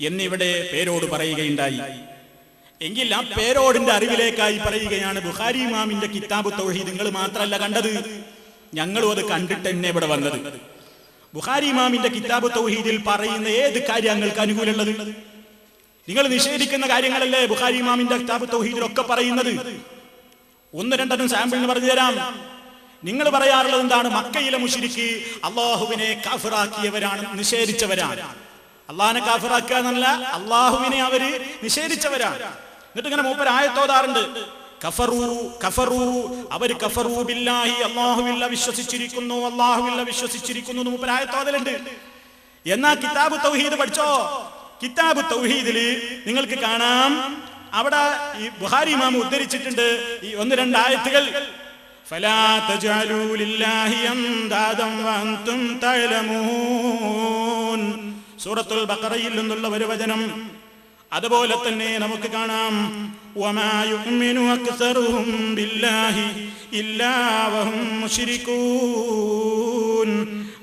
എന്നിവിടെ പേരോട് പറയുകയുണ്ടായി. എങ്കിൽ ആ പേരോടിന്റെ അറിവിലേക്കായി പറയുകയാണ് ബുഖാരി ഇമാമിന്റെ കിതാബ് തൗഹീദ്. നിങ്ങൾ മാത്രമല്ല കണ്ടത്. ഞങ്ങളും അത് കണ്ടിട്ട് തന്നെ ഇവിടെ വന്നത്. ബുഖാരി ഇമാമിന്റെ കിതാബ് തൗഹീദിൽ പറയുന്ന ഏത് കാര്യങ്ങൾക്ക് അനുകൂലമുള്ളത്? നിങ്ങൾ നിഷേധിക്കുന്ന കാര്യങ്ങളല്ലേ ബുഖാരി ഇമാമിന്റെ കിതാബ് തൗഹീദിലൊക്കെ പറയുന്നത്? ഒന്ന് രണ്ടെണ്ണം സാമ്പിളിന് പറഞ്ഞു തരാം. നിങ്ങൾ പറയാറുള്ളത് എന്താണ്? മക്കയിലെ മുഷിരിക്ക് അള്ളാഹുവിനെ കാഫിറാക്കിയവരാണ് നിഷേധിച്ചവരാണ്. അള്ളാഹിനെ കാഫിറാക്കുക എന്നല്ല അള്ളാഹുവിനെ അവർ നിഷേധിച്ചവരാ എന്നിട്ട് ഇങ്ങനെ മൂപ്പർ ആയത്തോതാറുണ്ട് കഫറൂ കഫറൂ അവർ കഫറൂ ബില്ലാഹി അള്ളാഹുവില്ല വിശ്വസിച്ചിരിക്കുന്നു അള്ളാഹുവില്ല വിശ്വസിച്ചിരിക്കുന്നു എന്ന് മൂപ്പർ ആയത്തോതലുണ്ട് എന്നാ കിതാബ് തൗഹീദ് പഠിച്ചോ? കിതാബ് തൗഹീദിൽ നിങ്ങൾക്ക് കാണാം അവിടെ ഈ ബുഹാരി ഇമാം ഉദ്ധരിച്ചിട്ടുണ്ട് ഈ ഒന്ന് രണ്ട് ആയത്തുകൾ. ഫലാ സൂറത്തുൽ ബക്കറയിൽ നിന്നുള്ള ഒരു വചനം. അതുപോലെ തന്നെ നമുക്ക് കാണാം.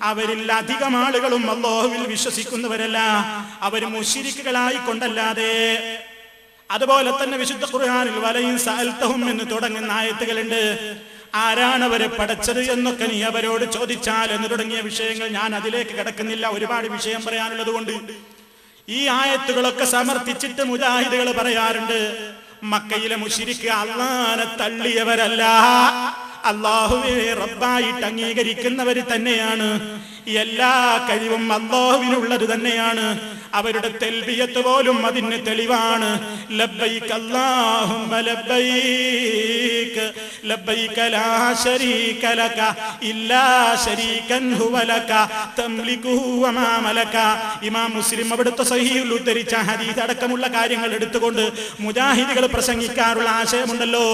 അവരിൽ അധികം ആളുകളും അള്ളാഹുവിൽ വിശ്വസിക്കുന്നവരല്ല. അവർ മുഷിരിക്കുകളായി കൊണ്ടല്ലാതെ. അതുപോലെ തന്നെ വിശുദ്ധ ഖുർആാനിൽ വലയും സാൽത്തവും എന്ന് തുടങ്ങുന്ന ആയത്തുകളുണ്ട്. ആരാണ് അവരെ പഠിച്ചത് എന്നൊക്കെ നീ അവരോട് ചോദിച്ചാൽ എന്ന് തുടങ്ങിയ വിഷയങ്ങൾ ഞാൻ അതിലേക്ക് കിടക്കുന്നില്ല. ഒരുപാട് വിഷയം പറയാനുള്ളത് കൊണ്ട്. ഈ ആയത്തുകളൊക്കെ സമർത്ഥിച്ചിട്ട് മുജാഹിദുകൾ പറയാറുണ്ട് മക്കയിലെ മുഷിരിക്ക് അള്ളാനെ തള്ളിയവരല്ല. അള്ളാഹുവെ റബ്ബായിട്ട് അംഗീകരിക്കുന്നവർ തന്നെയാണ്. എല്ലാ കഴിവും അള്ളാഹുവിനുള്ളത് തന്നെയാണ്. അവരുടെ തെൽബിയത്ത് പോലും അതിന് തെളിവാണ്. ലബ്ബൈക്ക് ലാ ലക ഇല്ലാ ശരീകൻ ഹുവ ലക ഇമാം മുസ്ലിം അവിടുത്തെ സഹീഹിൽ ഉദ്ധരിച്ച ഹദീസ് അടക്കമുള്ള കാര്യങ്ങൾ എടുത്തുകൊണ്ട് മുജാഹിദികൾ പ്രസംഗിക്കാറുള്ള ആശയമുണ്ടല്ലോ.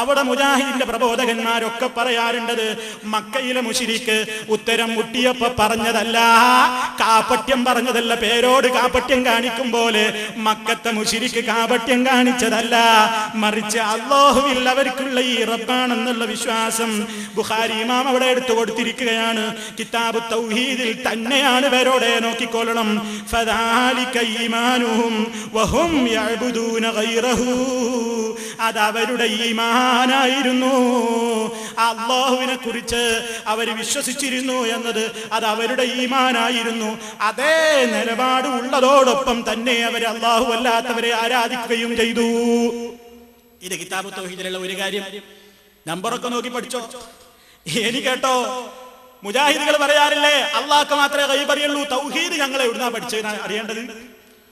അവിടെ മുജാഹിദിന്റെ പ്രബോധകന്മാരൊക്കെ പറയാറുണ്ടത് മക്കയിലെ മുഷിരിക്ക് ഉത്തരം മുട്ടിയപ്പോ പറഞ്ഞതല്ല കാപ്പട്യം പറഞ്ഞതല്ല പേരോട് കാപ്പട്യം കാണിക്കും പോലെ മക്കത്തെ മുഷിരിക്ക് കാപട്യം കാണിച്ചതല്ല. മറിച്ച് അള്ളാഹുവിൽ അവർക്കുള്ള ഈ റബ്ബാണെന്നുള്ള വിശ്വാസം ബുഹാരി ഇമാം അവിടെ എടുത്തു കൊടുത്തിരിക്കുകയാണ്. കിതാബ് തൗഹീദിൽ തന്നെയാണ് പേരോടെ നോക്കിക്കൊള്ളണം. അത് അവരുടെ ഈമാനായിരുന്നു. അള്ളാഹുവിനെ കുറിച്ച് അവർ വിശ്വസിച്ചിരുന്നു എന്നത് അത് അവരുടെ ഈമാനായിരുന്നു. അതേ നിലപാട് ഉള്ളതോടൊപ്പം തന്നെ അവർ അള്ളാഹു അല്ലാത്തവരെ ആരാധിക്കുകയും ചെയ്തു. ഇത് കിതാബ് തൗഹീദിലുള്ള ഒരു കാര്യം. നമ്പറൊക്കെ നോക്കി പഠിച്ചോ? ഇനി കേട്ടോ മുജാഹിദുകൾ പറയാറില്ലേ അള്ളാഹ്ക്ക് മാത്രമേ കൈപറിയുള്ളൂ തൗഹീദ് ഞങ്ങൾ എവിടുന്നാ പഠിച്ചത് അറിയേണ്ടത്.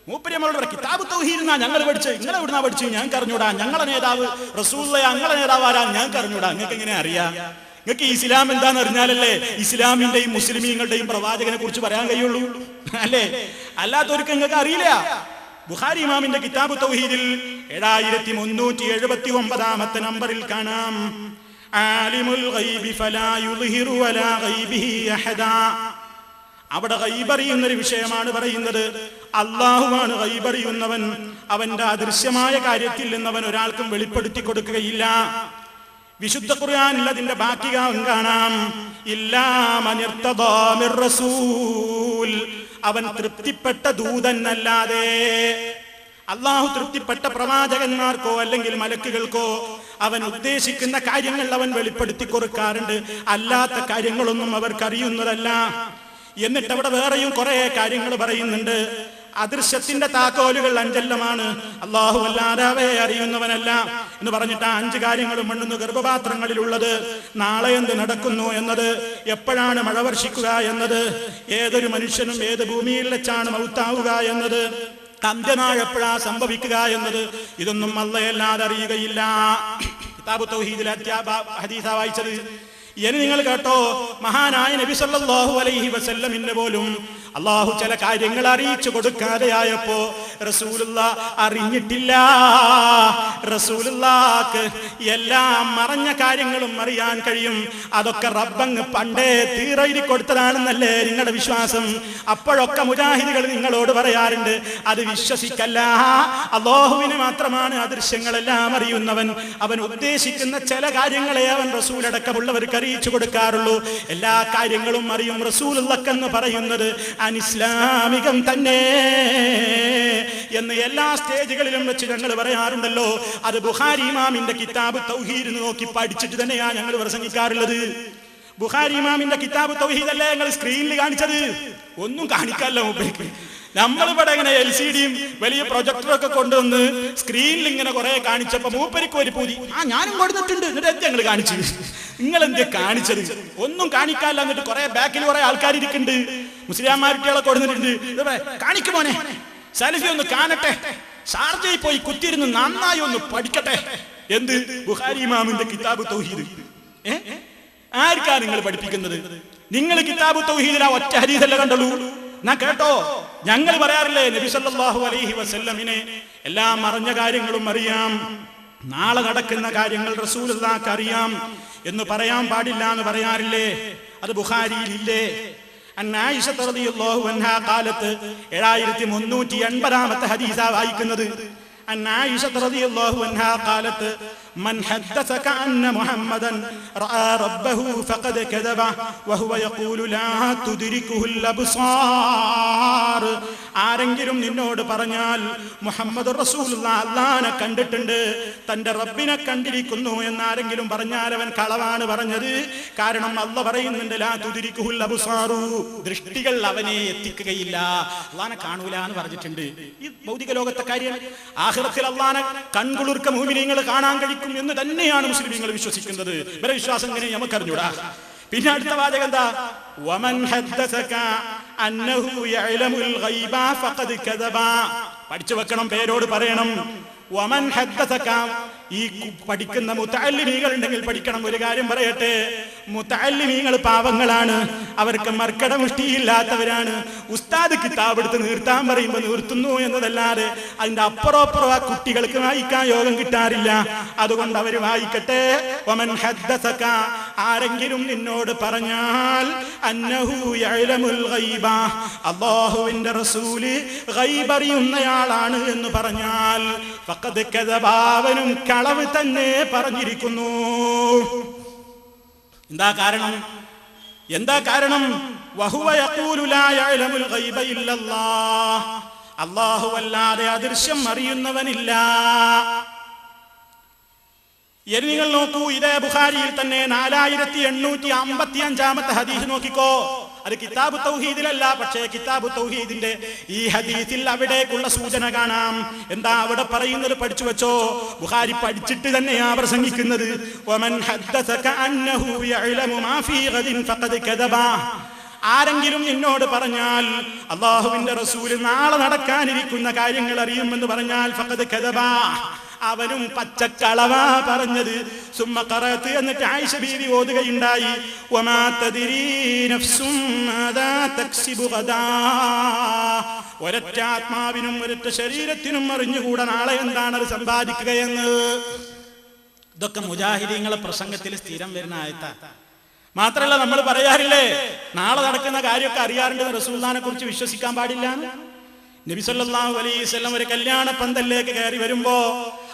മൂപ്പര് നമ്മളോട് പറയും കിതാബ് തൗഹീദ്നാ ഞങ്ങൾ പഠിച്ചത്? നിങ്ങൾ എവിടുന്നാ പഠിച്ചു ഞാൻ അറിഞ്ഞൂടാ. ഞങ്ങളെ നേതാവ് റസൂള്ള ഞങ്ങളെ നേതാവ് ആരാ? ഞാൻ അറിഞ്ഞൂടാ. നിങ്ങൾക്ക് എങ്ങനെ അറിയാം? നിങ്ങൾക്ക് ഇസ്ലാം എന്താണെന്ന് അറിഞ്ഞാലല്ലേ ഇസ്ലാമിന്റെയും മുസ്ലിമീങ്ങളുടെയും പ്രവാചകനെ കുറിച്ച് പറയാൻ കഴിയുള്ളൂ. അല്ലേ? അല്ലാത്തവർക്ക് നിങ്ങൾക്ക് അറിയില്ല. ബുഹാരി ഇമാമിന്റെ കിതാബ് തൗഹീദിൽ ഏഴായിരത്തി മുന്നൂറ്റി എഴുപത്തി ഒമ്പതാമത്തെ നമ്പറിൽ കാണാം. ആലിമുൽ ഗൈബി ഫലാ യുദ്ഹിറു വലാ ഗൈബിഹി അഹദാ. അവിടെ കൈബറിയുന്ന ഒരു വിഷയമാണ് പറയുന്നത്. അള്ളാഹുവാണ് ഗൈബറിയുന്നവൻ അവന്റെ അദൃശ്യമായ കാര്യത്തിൽ നിന്നവൻ ഒരാൾക്കും വെളിപ്പെടുത്തി കൊടുക്കുകയില്ല. വിശുദ്ധ ഖുർആനിൽ അതിന്റെ ബാക്കി കാണാം. ഇല്ലാ അവൻ തൃപ്തിപ്പെട്ട ദൂതനല്ലാതെ. അള്ളാഹു തൃപ്തിപ്പെട്ട പ്രവാചകന്മാർക്കോ അല്ലെങ്കിൽ മലക്കുകൾക്കോ അവൻ ഉദ്ദേശിക്കുന്ന കാര്യങ്ങൾ അവൻ വെളിപ്പെടുത്തി കൊടുക്കാറുണ്ട്. അല്ലാത്ത കാര്യങ്ങളൊന്നും അവർക്കറിയുന്നതല്ല. എന്നിട്ട് അവിടെ വേറെയും കുറെ കാര്യങ്ങൾ പറയുന്നുണ്ട്. അദൃശ്യത്തിന്റെ താക്കോലുകൾ അഞ്ചെല്ലാമാണ്. അള്ളാഹു അല്ലാതെ അറിയുന്നവനല്ല എന്ന് പറഞ്ഞിട്ട് ആ അഞ്ച് കാര്യങ്ങളും മണ്ണുന്നു ഗർഭപാത്രങ്ങളിലുള്ളത്. നാളെ എന്ത് നടക്കുന്നു എന്നത് എപ്പോഴാണ് മഴ വർഷിക്കുക എന്നത് ഏതൊരു മനുഷ്യനും ഏത് ഭൂമിയിൽ വെച്ചാണ് മൗത്താവുക എന്നത് അന്ത്യനാൾ എപ്പോഴാ സംഭവിക്കുക എന്നത് ഇതൊന്നും അല്ലയല്ലാതെ അറിയുകയില്ല. കിതാബ് തൗഹീദിലെ ഹദീസ വായിച്ചത്. ഇനി നിങ്ങൾ കേട്ടോ മഹാനായ നബി സല്ലല്ലാഹു അലൈഹി വസല്ലമിന്റെ പോലും അള്ളാഹു ചില കാര്യങ്ങൾ അറിയിച്ചു കൊടുക്കാതെ കൊടുക്കാതെയായപ്പോ റസൂലുള്ള അറിഞ്ഞിട്ടില്ല. റസൂലുള്ളക്ക് എല്ലാം മറഞ്ഞ കാര്യങ്ങളും അറിയാൻ കഴിയും. അതൊക്കെ റബ്ബങ് പണ്ടേ തീറയിരി കൊടുത്തതാണെന്നല്ലേ നിങ്ങളുടെ വിശ്വാസം? അപ്പോഴൊക്കെ മുജാഹിദികൾ നിങ്ങളോട് പറയാറുണ്ട് അത് വിശ്വസിക്കല്ല. അള്ളാഹുവിന് മാത്രമാണ് അദൃശ്യങ്ങളെല്ലാം അറിയുന്നവൻ. അവൻ ഉദ്ദേശിക്കുന്ന ചില കാര്യങ്ങളെ അവൻ റസൂലടക്കമുള്ളവർക്ക് അറിയിച്ചു കൊടുക്കാറുള്ളൂ. എല്ലാ കാര്യങ്ങളും അറിയും റസൂലുള്ളക്കെന്ന് പറയുന്നത് അനിസ്ലാമികം തന്നെ എന്ന് എല്ലാ സ്റ്റേജുകളിലും വെച്ച് ഞങ്ങൾ പറയാറുണ്ടല്ലോ. അത് ബുഹാരി ഇമാമിന്റെ കിതാബ് തൗഹീദ് നോക്കി പഠിച്ചിട്ട് തന്നെയാണ് ഞങ്ങൾ പ്രസംഗിക്കാറുള്ളത്. ബുഹാരി ഇമാമിന്റെ കിതാബ് തൗഹീദ് അല്ലേ ഞങ്ങൾ സ്ക്രീനിൽ കാണിച്ചത്? ഒന്നും കാണിക്കാല്ലോ നമ്മളിവിടെ ഇങ്ങനെ എൽ സി ഡിയും വലിയ പ്രൊജക്ടറും ഒക്കെ കൊണ്ടുവന്ന് സ്ക്രീനിൽ ഇങ്ങനെ കുറെ കാണിച്ചപ്പോ മൂപ്പരിക്ക് ഒരു പൂതി. ആ ഞാനും കൊടുത്തിട്ടുണ്ട് എന്നിട്ട് എന്ത് ഞങ്ങൾ കാണിച്ചു? നിങ്ങൾ എന്ത് കാണിച്ചത്? ഒന്നും കാണിക്കാല്ല എന്നിട്ട് കുറെ ബാക്കിൽ കുറെ ആൾക്കാർ ഇരിക്കുന്നുണ്ട്. മുസ്ലിംമാരുട്ടികളെ കൊടുത്തിട്ടുണ്ട് കാണിക്കുമോനെ സലിഫി ഒന്ന് കാണട്ടെ. ഷാർജയിൽ പോയി കുത്തിയിരുന്ന് നന്നായി ഒന്ന് പഠിക്കട്ടെ. എന്ത്? ബുഹാരി ഇമാമിന്റെ കിതാബ് തൗഹീദ്. ഏ? ആർക്കാ നിങ്ങൾ പഠിപ്പിക്കുന്നത്? നിങ്ങൾ കിതാബ് തൗഹീദിലാ ഒറ്റ ഹരീതല്ല കണ്ടുള്ളൂ? ഞാൻ കേട്ടോ? ഞങ്ങൾ പറയാറില്ലേ നബിസല്ലാഹു അലൈഹി വസല്ലമിനെ എല്ലാം അറിഞ്ഞ കാര്യങ്ങളും അറിയാം. നാളെ നടക്കുന്ന കാര്യങ്ങൾ റസൂലുള്ളാക്ക് അറിയാം. എന്ന് പറയാൻ പാടില്ല എന്ന് പറയാറില്ലേ? അത് റളിയല്ലാഹു അൻഹാ കാലത്ത് ഏഴായിരത്തി മുന്നൂറ്റി എൺപതാമത്തെ ഹദീസ വായിക്കുന്നത് കാലത്ത് من حدثك أن محمدا رأى ربه فقد كذب وهو يقول لا تدركه الأبصار ആരെങ്കിലും നിന്നോട് പറഞ്ഞാൽ മുഹമ്മദ് റസൂലുള്ള അള്ളാനെ കണ്ടിട്ടുണ്ട് തന്റെ റബ്ബിനെ കണ്ടിരിക്കുന്നു എന്ന് ആരെങ്കിലും പറഞ്ഞാൽ അവൻ കളവാണ് പറഞ്ഞത് കാരണം അല്ല പറയുന്നുണ്ട് ലാ തുതിരിക്കുഹുൽ അബ്സാറു ദൃഷ്ടികൾ അവനെ എത്തിക്കുകയില്ല അള്ളാനെ കാണൂല എന്ന് പറഞ്ഞിട്ടുണ്ട് ഈ ഭൗതിക ലോകത്തെ കാര്യം ആഹ്റത്തിൽ അള്ളാനെ കൺകുളിർക്ക മൂമിനിങ്ങൾ കാണാൻ കഴിക്കും എന്ന് തന്നെയാണ് മുസ്ലിമീങ്ങൾ വിശ്വസിക്കുന്നത്. ഇവരെ വിശ്വാസം ഇങ്ങനെ നമുക്കറിഞ്ഞൂടാ? പിന്നെ അടുത്ത വാചകം എന്താ? വമൻ പഠിച്ചു വെക്കണം പേരോട് പറയണം. വമൻ ഈ പഠിക്കുന്ന മുത്തല്ലിമീങ്ങൾ ഉണ്ടെങ്കിൽ പഠിക്കണം ഒരു കാര്യം പറയട്ടെ. മുത്തല്ലിമീങ്ങൾ പാവങ്ങളാണ്. അവർക്ക് മർക്കട മുഷ്ടിയില്ലാത്തവരാണ് ഉസ്താദ് കിതാബ് എടുത്ത് നിർത്താൻ പറയുമ്പോൾ നിർത്തുന്നു എന്നതല്ലാതെ അതിന്റെ അപ്പുറം അപ്പുറം ആ കുട്ടികൾക്ക് വായിക്കാൻ യോഗം കിട്ടാറില്ല. അതുകൊണ്ട് അവർ വായിക്കട്ടെ. വമൻ ആരെങ്കിലും നിന്നോട് പറഞ്ഞാൽ അറിയുന്നയാളാണ് എന്ന് പറഞ്ഞാൽ കളവ് തന്നെ പറഞ്ഞിരിക്കുന്നു. എന്താ കാരണം? എന്താ കാരണം? അള്ളാഹു അല്ലാതെ അദൃശ്യം അറിയുന്നവനില്ല. ഇനി നിങ്ങൾ നോക്കൂ ഇതേ ബുഖാരിയിൽ തന്നെ നാലായിരത്തി എണ്ണൂറ്റി അമ്പത്തി അഞ്ചാമത്തെ ഹദീസ് നോക്കിക്കോ. അത് കിതാബ് തൗഹീദിലല്ല പക്ഷേ കിതാബ് തൗഹീദിന്റെ ഈ ഹദീസിൽ അവിടേക്കുള്ള സൂചന കാണാം. എന്താ അവിടെ പറയുന്നത് പഠിച്ചു വെച്ചോ? ബുഖാരി പഠിച്ചിട്ട് തന്നെയാ പ്രസംഗിക്കുന്നത്. ആരെങ്കിലും നിന്നോട് പറഞ്ഞാൽ അള്ളാഹുവിന്റെ റസൂൽ നാളെ നടക്കാനിരിക്കുന്ന കാര്യങ്ങൾ അറിയുമെന്ന് പറഞ്ഞാൽ ഫഖദ് കദബ. അവനും പച്ചക്കളവാ പറഞ്ഞത്. സുമ്മ കറത്ത് എന്നിട്ട് ആയിഷ ബീവി ഓതുകയുണ്ടായി. ഒരൊറ്റ ആത്മാവിനും ഒരൊറ്റ ശരീരത്തിനും അറിഞ്ഞുകൂടാ നാളെ എന്താണ് അത് സമ്പാദിക്കുകയെന്ന്. ഇതൊക്കെ മുജാഹിദീങ്ങളെ പ്രസംഗത്തിൽ സ്ഥിരം വരുന്ന ആയത്താ. മാത്രമല്ല നമ്മൾ പറയാറില്ലേ നാളെ നടക്കുന്ന കാര്യമൊക്കെ അറിയാറുണ്ട് റസൂല്ലാനെ കുറിച്ച് വിശ്വസിക്കാൻ പാടില്ല. നബി സല്ലല്ലാഹു അലൈഹി വസല്ലം ഒരു കല്യാണ പന്തലിലേക്ക് കയറി വരുമ്പോ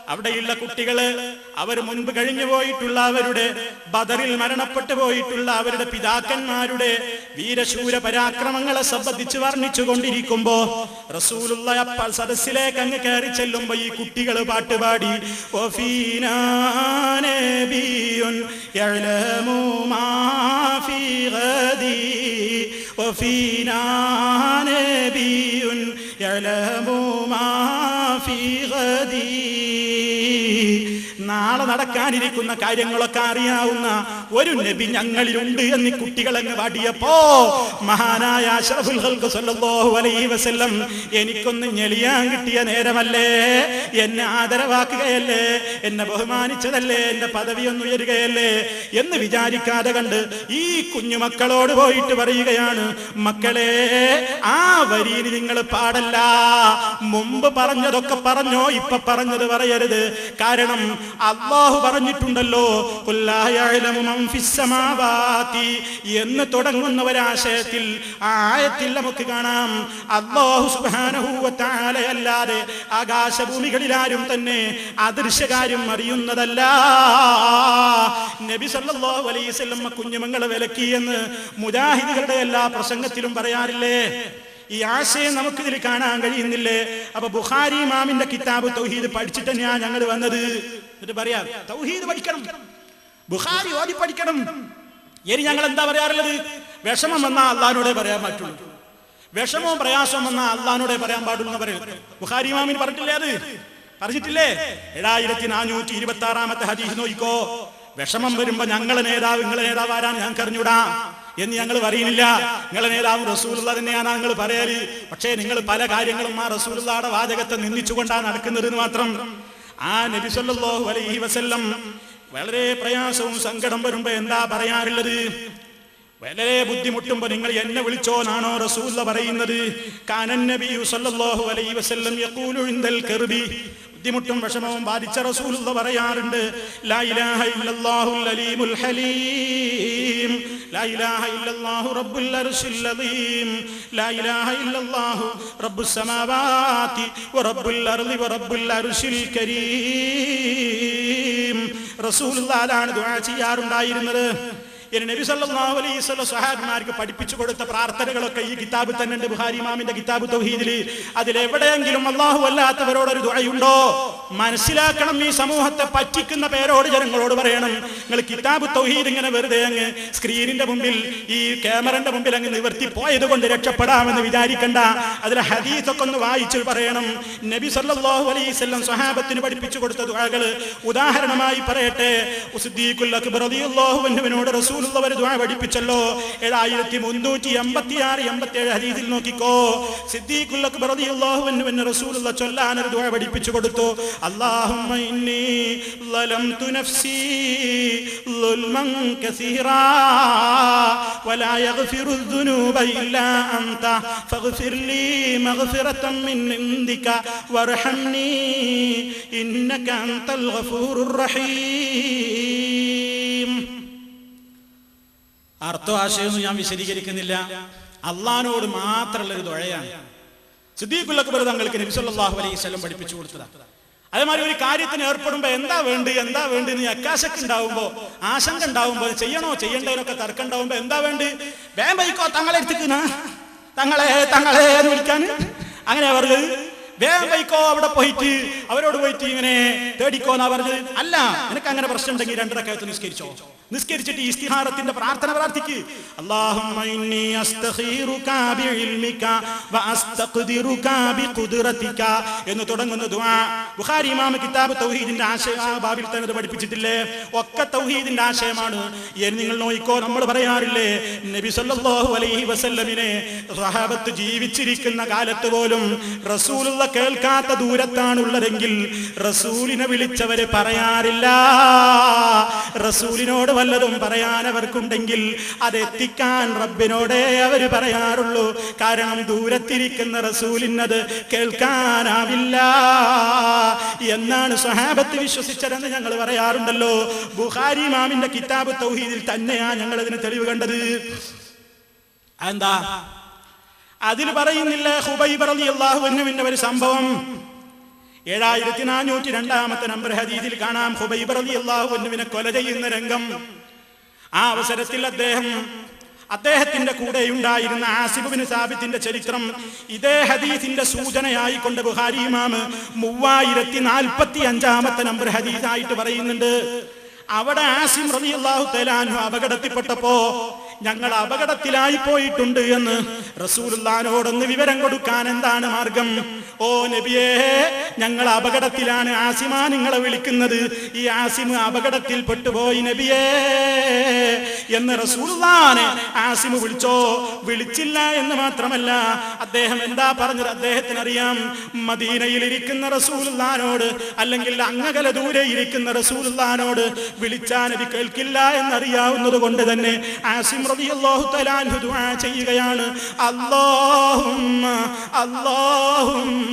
അവിടെയുള്ള കുട്ടികൾ അവർ മുൻപ് കഴിഞ്ഞു പോയിട്ടുള്ള അവരുടെ ബദറിൽ മരണപ്പെട്ടു പോയിട്ടുള്ള അവരുടെ പിതാക്കന്മാരുടെ വീരശൂര പരാക്രമങ്ങളെ സംബന്ധിച്ച് വർണിച്ചു കൊണ്ടിരിക്കുമ്പോ റസൂലുള്ള സദസ്സിലേക്ക് അങ്ങ് കയറി ചെല്ലുമ്പോ ഈ കുട്ടികൾ പാട്ടുപാടി "വഫീനാ നബിയുൻ യഅലമു നാളെ നടക്കാനിരിക്കുന്ന കാര്യങ്ങളൊക്കെ അറിയാവുന്ന ഒരു നബി ഞങ്ങളിലുണ്ട് എന്ന് കുട്ടികളങ്ങ് വാടിയപ്പോ മഹാനായ അഷ്റഫുൽ അലൈഹി വസല്ലം എനിക്കൊന്ന് ഞെളിയാൻ കിട്ടിയ നേരമല്ലേ? എന്നെ ആദരവാക്കുകയല്ലേ? എന്നെ ബഹുമാനിച്ചതല്ലേ? എന്റെ പദവി ഒന്ന് ഉയരുകയല്ലേ? എന്ന് വിചാരിക്കാതെ കണ്ട് ഈ കുഞ്ഞു മക്കളോട് പോയിട്ട് പറയുകയാണ് മക്കളെ ആ വരിയിൽ നിങ്ങൾ പാടല്ല. മുമ്പ് പറഞ്ഞതൊക്കെ പറഞ്ഞോ ഇപ്പൊ പറഞ്ഞത് പറയരുത്. കാരണം അള്ളാഹു പറഞ്ഞിട്ടുണ്ടല്ലോ "ഖുല്ലാ യഅലമു മൻ ഫിസ് എന്ന് തുടങ്ങുന്ന ഒരാശയത്തിൽ ആയത്തിൽ നമുക്ക് കാണാം അള്ളാഹു തആല ആകാശഭൂമികളിൽ ആരും തന്നെ അദൃശ്യകാര്യം അറിയുന്നതല്ല. നബി സല്ലല്ലാഹു അലൈഹി വസല്ലം കുഞ്ഞുമങ്ങളെ വിലക്കി എന്ന് മുജാഹിദുകളുടെ എല്ലാ പ്രസംഗത്തിലും പറയാറില്ലേ? ഈ ആശയം നമുക്കിതിൽ കാണാൻ കഴിയുന്നില്ലേ? അപ്പൊ ബുഹാരി ഇമാമിന്റെ കിതാബ് തൗഹീദ് പഠിച്ചിട്ട് ഞാൻ ഞങ്ങൾ വന്നത്. എന്നിട്ട് പറയാം തൗഹീദ് പഠിക്കണം. ബുഹാരി ഓതി പഠിക്കണം. ഇനി ഞങ്ങൾ എന്താ പറയാറുള്ളത്? വിഷമം വന്നാൽ അള്ളഹാനോടെ പറയാൻ പറ്റുള്ളൂ വിഷമവും പ്രയാസവും വന്നാൽ അള്ളഹാനോടെ പറയാൻ പാടുള്ളൂ എന്ന് പറയും ബുഹാരി ഇമാമിന് പറഞ്ഞിട്ടില്ലേ അത്? പറഞ്ഞിട്ടില്ലേ? ഏഴായിരത്തി നാനൂറ്റി ഇരുപത്തി ആറാമത്തെ ഹദീസ് നോക്കിക്കോ. വിഷമം വരുമ്പോ ഞങ്ങളെ നേതാവ് നിങ്ങളെ നേതാവ് ആരാണ് ഞങ്ങൾക്ക് അറിഞ്ഞൂടാ എന്ന് ഞങ്ങൾ പറയുന്നില്ല. നിങ്ങളെ നേതാവ് റസൂലുള്ള തന്നെയാണ് നിങ്ങൾ പറയൽ. പക്ഷേ നിങ്ങൾ പല കാര്യങ്ങളും ആ റസൂലുള്ളയുടെ വാചകത്തെ നിന്ദിച്ചുകൊണ്ടാണ് നടക്കുന്നത് മാത്രം. ആ നബി സല്ലല്ലാഹു അലൈഹി വസല്ലം വളരെ പ്രയാസവും സങ്കടം വരുമ്പോ എന്താ പറയാറുള്ളത്? വളരെ ബുദ്ധിമുട്ടുമ്പോ നിങ്ങൾ എന്നെ വിളിച്ചോനാണോ റസൂല്ല പറയുന്നത്? സല്ലല്ലാഹു അലൈഹി വസല്ലം യഖൂലു കർബി. ബുദ്ധിമുട്ടും വിഷമവും ബാധിച്ച റസൂലുള്ള പറയാറുണ്ട്. ലാ ഇലാഹ ഇല്ലല്ലാഹുൽ അലീമുൽ ഹലീം. ലാ ഇലാഹ ഇല്ലല്ലാഹു ലാ ഇലാഹ ഇല്ലല്ലാഹു അർശിൽ കരീം. ദുആ ചെയ്യാറുണ്ടായിരുന്നത്. ഇനി നബി സല്ലല്ലാഹു അലൈഹി വസല്ലം സഹാബിമാർക്ക് പഠിപ്പിച്ചു കൊടുത്ത പ്രാർത്ഥനകളൊക്കെ ഈ കിതാബ് തന്നെ ഉണ്ട്. ബുഹാരി ഇമാമിന്റെ കിതാബ് തൗഹീദിൽ അതിലെവിടെയെങ്കിലും അള്ളാഹു അല്ലാത്തവരോട് ഒരു ദുആയുണ്ടോ? മനസ്സിലാക്കണം ഈ സമൂഹത്തെ പറ്റിക്കുന്ന പേരോട് ജനങ്ങളോട് പറയണം. നിങ്ങൾ കിതാബ് തൗഹീദ് ഇങ്ങനെ വെറുതെ അങ്ങ് സ്ക്രീനിന്റെ മുമ്പിൽ ഈ ക്യാമറന്റെ മുമ്പിൽ അങ്ങ് നിവർത്തി പോയത് കൊണ്ട് രക്ഷപ്പെടാമെന്ന് വിചാരിക്കണ്ട. അതിലെ ഹദീസൊക്കെ ഒന്ന് വായിച്ച് പറയണം. നബി സല്ലല്ലാഹു അലൈഹി വസല്ലം സ്വഹാബത്തിന് പഠിപ്പിച്ചു കൊടുത്ത ദുആകൾ ഉദാഹരണമായി പറയട്ടെ. ഉസ്ദീഖുൽ അക്ബർ റളിയല്ലാഹു അൻഹുവിനോട് റസൂലുള്ളാഹി ദുആ പഠിപ്പിച്ചല്ലോ ഏഴായിരത്തി മുന്നൂറ്റി എൺപത്തി ആറ് എൺപത്തി ഏഴ് ഹദീസിൽ നോക്കിക്കോ സിദ്ദീഖുൽ അക്ബർ റളിയല്ലാഹു അൻഹുവിന് റസൂലുള്ള ചൊല്ലാൻ ഒരു ദുആ പഠിപ്പിച്ചു കൊടുത്തു അല്ലാഹുമ്മ ഇന്നി ളലംതു നഫ്സി ളുൽമൻ കസീറാ വലാ യഗ്ഫിറു الذنوب إلا أنت فاغفر لي مغفرة من عندك وارحمني إنك أنت الغفور الرحيم അർത്ഥം ആശയമൊന്നും ഞാൻ വിശദീകരിക്കുന്നില്ല. അള്ളഹാനോട് മാത്രമുള്ള ഒരു ദുഴയാണ്. സിദ്ദീഖുല്ലക്ബർ തങ്ങൾക്ക് നബി സല്ലല്ലാഹു അലൈഹി സ്വലം പഠിപ്പിച്ചു കൊടുത്തതാ. അതേമാതിരി ഒരു കാര്യത്തിന് ഏർപ്പെടുമ്പോ എന്താ വേണ്ടി എന്താ വേണ്ടി നീ അക്കാശക്ക് ഉണ്ടാവുമ്പോ ആശങ്ക ഉണ്ടാവുമ്പോ ചെയ്യണോ ചെയ്യണ്ടതിനൊക്കെ തർക്കം ഉണ്ടാവുമ്പോ എന്താ വേണ്ടി വേം വൈക്കോ തങ്ങളെ എടുത്തിക്കുന്ന തങ്ങളെ തങ്ങളെ എന്ന് വിളിക്കാൻ. അങ്ങനെ പറഞ്ഞത് വേഗം വൈക്കോ അവിടെ പോയിട്ട് അവരോട് പോയിട്ട് ഇങ്ങനെ തേടിക്കോന്നാ പറഞ്ഞത്. അല്ല നിനക്ക് അങ്ങനെ പ്രശ്നം ഉണ്ടെങ്കിൽ രണ്ടരക്കകത്ത് നിസ്കരിച്ചോ. നിസ്കരിച്ചിട്ട് ഇസ്തിഹാരത്തിന്റെ പ്രാർത്ഥന പ്രാർത്ഥിക്ക്. എന്ന് തുടങ്ങുന്ന ബുഖാരി ഇമാം കിതാബ് തൗഹീദിന്റെ ആശയം ബാബിൽ തന്നെ പഠിപ്പിച്ചിട്ടില്ലേ? ഒക്കെ തൗഹീദിന്റെ ആശയമാണ്. നിങ്ങൾ നോയിക്കോ നമ്മൾ പറയാറില്ലേ? നബി സല്ലല്ലാഹു അലൈഹി വസല്ലമിനെ സഹാബത്ത് ജീവിച്ചിരിക്കുന്ന കാലത്ത് പോലും റസൂലുള്ള കേൾക്കാത്ത ദൂരത്താണുള്ളതെങ്കിൽ റസൂലിനെ വിളിച്ചവര് പറയാറില്ല. റസൂലിനോട് വല്ലതും പറയാൻ അവർക്കുണ്ടെങ്കിൽ അത് എത്തിക്കാൻ റബ്ബിനോടേ അവർ പറയാറുള്ളൂ. കാരണം ദൂരത്തിരിക്കുന്ന റസൂലിനത് കേൾക്കാനാവില്ല എന്നാണ് സ്വഹാബത്ത് വിശ്വസിച്ചതെന്ന് ഞങ്ങൾ പറയാറുണ്ടല്ലോ. ബുഹാരി മാമിന്റെ കിതാബ് തൗഹീദിൽ തന്നെയാ ഞങ്ങൾ അതിന് തെളിവ് കണ്ടത്. എന്താ അതിൽ പറയുന്നില്ല ഹുബൈബ് റളിയല്ലാഹു അൻഹുവിന്റെ ഒരു സംഭവം. ഏഴായിരത്തി നാനൂറ്റി രണ്ടാമത്തെ നമ്പർ ഹദീദിൽ കാണാം. ഹുബൈബ് റളിയല്ലാഹു അൻഹുവിനെ കൊല ചെയ്യുന്ന രംഗം. ആ അവസരത്തിൽ അദ്ദേഹം അദ്ദേഹത്തിന്റെ കൂടെ ഉണ്ടായിരുന്ന ആസിബിന് സാബിത്തിന്റെ ചരിത്രം ഇതേ ഹദീസിന്റെ സൂചനയായി കൊണ്ട് ബുഹാരി ഇമാമ് മൂവായിരത്തി നാൽപ്പത്തി അഞ്ചാമത്തെ നമ്പർ ഹദീസായിട്ട് പറയുന്നുണ്ട്. അവിടെ ആസിം റബി അള്ളാഹു തലാനു അപകടത്തിൽപ്പെട്ടപ്പോ ഞങ്ങൾ അപകടത്തിലായി പോയിട്ടുണ്ട് എന്ന് റസൂലുള്ളാനോടൊന്ന് വിവരം കൊടുക്കാൻ എന്താണ് മാർഗം? ഓ നബിയേ ഞങ്ങൾ അപകടത്തിലാണ് ആസിമ നിങ്ങളെ വിളിക്കുന്നത്. ഈ ആസിമ അപകടത്തിൽ പെട്ടുപോയി നബിയേ എന്ന് റസൂലുള്ളാനെ ആസിമ വിളിച്ചോ? വിളിച്ചില്ല എന്ന് മാത്രമല്ല അദ്ദേഹം എന്താ പറഞ്ഞത്? അദ്ദേഹത്തിന് അറിയാം മദീനയിൽ ഇരിക്കുന്ന റസൂലുള്ളാനോട് അല്ലെങ്കിൽ അങ്ങകല ദൂരെ ഇരിക്കുന്ന റസൂലുള്ളാനോട് വിളിച്ചാ നബി കേൾക്കില്ല എന്നറിയാവുന്നത് കൊണ്ട് തന്നെ ആസിം റളിയല്ലാഹു തലാൻ ചെയ്യുകയാണ്. അല്ലാഹുമ്മ അല്ലാഹുമ്മ.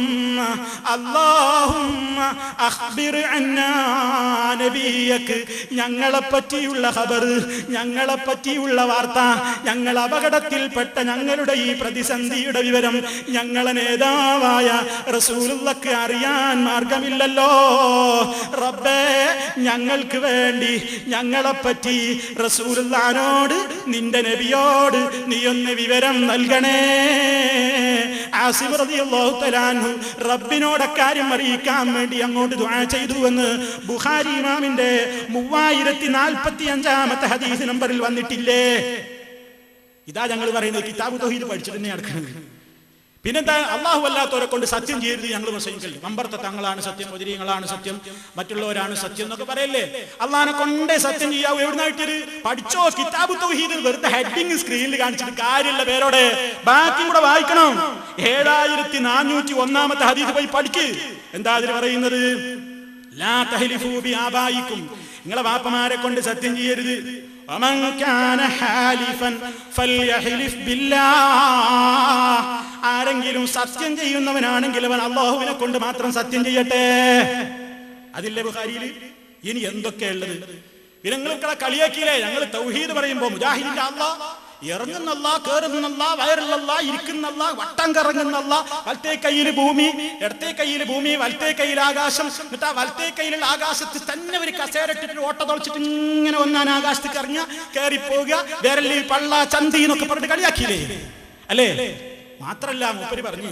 നബിയക്ക് ഞങ്ങളെ പറ്റിയുള്ള ഖബർ ഞങ്ങളെ പറ്റിയുള്ള വാർത്ത ഞങ്ങൾ അപകടത്തിൽപ്പെട്ട ഞങ്ങളുടെ ഈ പ്രതിസന്ധിയുടെ വിവരം ഞങ്ങളെ നേതാവായ റസൂലുള്ളക്ക് അറിയാൻ മാർഗമില്ലല്ലോ. റബ്ബേ ഞങ്ങൾക്ക് വേണ്ടി ഞങ്ങളെ പറ്റി റസൂലുള്ളാനോട് നിന്റെ നബിയോട് നീ ഒന്ന് വിവരം നൽകണേ. ആസിഫ് റളിയല്ലാഹു തആല റബ്ബിനോട് കാര്യം അറിയിക്കാൻ വേണ്ടി അങ്ങോട്ട് ദുആ ചെയ്തു എന്ന് ബുഖാരി ഇമാമിന്റെ മൂവായിരത്തി നാൽപ്പത്തി അഞ്ചാമത്തെ ഹദീസ് നമ്പറിൽ വന്നിട്ടില്ലേ? ഇതാ ഞങ്ങൾ പറയുന്നത് കിതാബ് തൊഹീദ് പഠിച്ചിട്ട് തന്നെ നടക്കുന്നത്. പിന്നെന്താ അള്ളാഹു അല്ലാത്തവരെ കൊണ്ട് സത്യം ചെയ്യരുത് ഞങ്ങൾ പ്രസംഗിക്കല്ലേ മമ്പർത്ത തങ്ങളാണ് സത്യം മുതിരിയങ്ങളാണ് സത്യം മറ്റുള്ളവരാണ് സത്യം എന്നൊക്കെ പറയല്ലേ? അള്ളഹാനെ കൊണ്ടേ സത്യം ചെയ്യാവൂ. എവിടുന്നായിട്ട് പഠിച്ചോ കിതാബ് വെറുതെ ഹെഡിങ് സ്ക്രീനിൽ കാണിച്ചിട്ട് കാര്യമില്ല പേരോടെ. ബാക്കി കൂടെ വായിക്കണം. ഏഴായിരത്തി നാനൂറ്റി ഒന്നാമത്തെ ഹദീസ് പോയി പഠിക്ക്. എന്താ അതിൽ പറയുന്നത്? ലാ നിങ്ങളെ വാപ്പമാരെ കൊണ്ട് സത്യം ചെയ്യരുത്. ومن كان حالفا فليحلف بالله ആരെങ്കിലും സത്യം ചെയ്യുന്നവനാണെങ്കിൽ അവൻ അള്ളാഹുവിനെ കൊണ്ട് മാത്രം സത്യം ചെയ്യട്ടെ അതില്ലേ ബുഖാരിയിൽ ഇനി എന്തൊക്കെയുള്ളത് പിന്നെ നിങ്ങളെ കളിയാക്കിയില്ലേ ഞങ്ങൾ തൗഹീദ് പറയുമ്പോ മുജാഹിദിന്റെ അള്ളാഹ് ഇറങ്ങുന്നല്ല കേറുന്നല്ല വയറിലല്ല ഇരിക്കുന്നല്ല വട്ടം കറങ്ങുന്നല്ല വലത്തെ കയ്യിൽ ഭൂമി ഇടത്തെ കയ്യിൽ ഭൂമി വലത്തെ കയ്യിൽ ആകാശം. എന്നിട്ട് ആ വലത്തെ കയ്യിലുള്ള ആകാശത്ത് തന്നെ ഒരു കസേര ഇട്ടിട്ട് ഓട്ട തുളച്ചിട്ട് ഇങ്ങനെ ഒന്നാൻ ആകാശത്തേക്ക് ഇറങ്ങുക പോവുക വിരലിൽ പള്ള ചന്തി എന്നൊക്കെ പറഞ്ഞിട്ട് കളിയാക്കിയില്ലേ? അല്ലേ? മാത്രല്ല മൂപ്പര് പറഞ്ഞു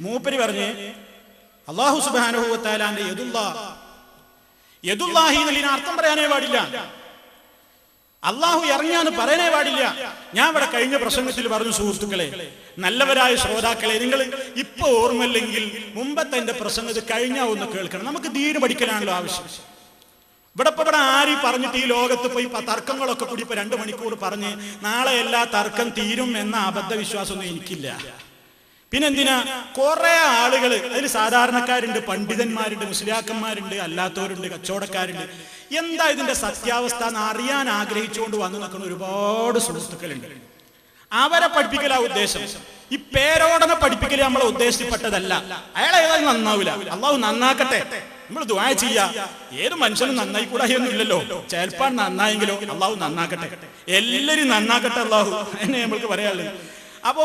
മൂപ്പര് പറഞ്ഞ് അള്ളാഹു സുബാനുഭവത്താലാന്റെ യദുല്ലാ യദുല്ലാഹി എന്നതിന് അർത്ഥം പറയാനേ പാടില്ല. അള്ളാഹു ഇറങ്ങിയാന്ന് പറയാനേ പാടില്ല. ഞാൻ ഇവിടെ കഴിഞ്ഞ പ്രസംഗത്തിൽ പറഞ്ഞു സുഹൃത്തുക്കളെ നല്ലവരായ ശ്രോതാക്കളെ നിങ്ങൾ ഇപ്പൊ ഓർമ്മല്ലെങ്കിൽ മുമ്പത്തെ എന്റെ പ്രസംഗത്തിൽ കഴിഞ്ഞാ ഒന്ന് കേൾക്കണം. നമുക്ക് ദീന് പഠിക്കലാണല്ലോ ആവശ്യം. ഇവിടെ ഇപ്പൊ ഇവിടെ ആരി പറഞ്ഞിട്ട് ഈ ലോകത്ത് പോയി തർക്കങ്ങളൊക്കെ കൂടി ഇപ്പൊ രണ്ടു മണിക്കൂർ പറഞ്ഞ് നാളെ എല്ലാ തർക്കം തീരും എന്ന അബദ്ധ വിശ്വാസമൊന്നും എനിക്കില്ല. പിന്നെന്തിനാ? കുറെ ആളുകൾ അതിൽ സാധാരണക്കാരുണ്ട് പണ്ഡിതന്മാരുണ്ട് മുസ്ലിയാക്കന്മാരുണ്ട് അല്ലാത്തവരുണ്ട് കച്ചവടക്കാരുണ്ട്. എന്താ ഇതിന്റെ സത്യാവസ്ഥ എന്ന് അറിയാൻ ആഗ്രഹിച്ചുകൊണ്ട് വന്നു നിൽക്കുന്ന ഒരുപാട് സുഹൃത്തുക്കളുണ്ട്. അവരെ പഠിപ്പിക്കലാ ഉദ്ദേശം. ഈ പേരോടനെ പഠിപ്പിക്കൽ നമ്മളെ ഉദ്ദേശിക്കപ്പെട്ടതല്ല അയാൾ ഏതായാലും നന്നാവില്ല അള്ളാഹു നന്നാക്കട്ടെ. നമ്മൾ ദുബായ ചെയ്യാ. ഏത് മനുഷ്യനും നന്നായി കൂടാ ഇല്ലല്ലോ ചിലപ്പോൾ നന്നായെങ്കിലോ അള്ളാഹു നന്നാക്കട്ടെ. എല്ലാരും നന്നാക്കട്ടെ അള്ളാഹു. എന്നെ നമ്മൾക്ക് പറയാനുള്ളത്. അപ്പൊ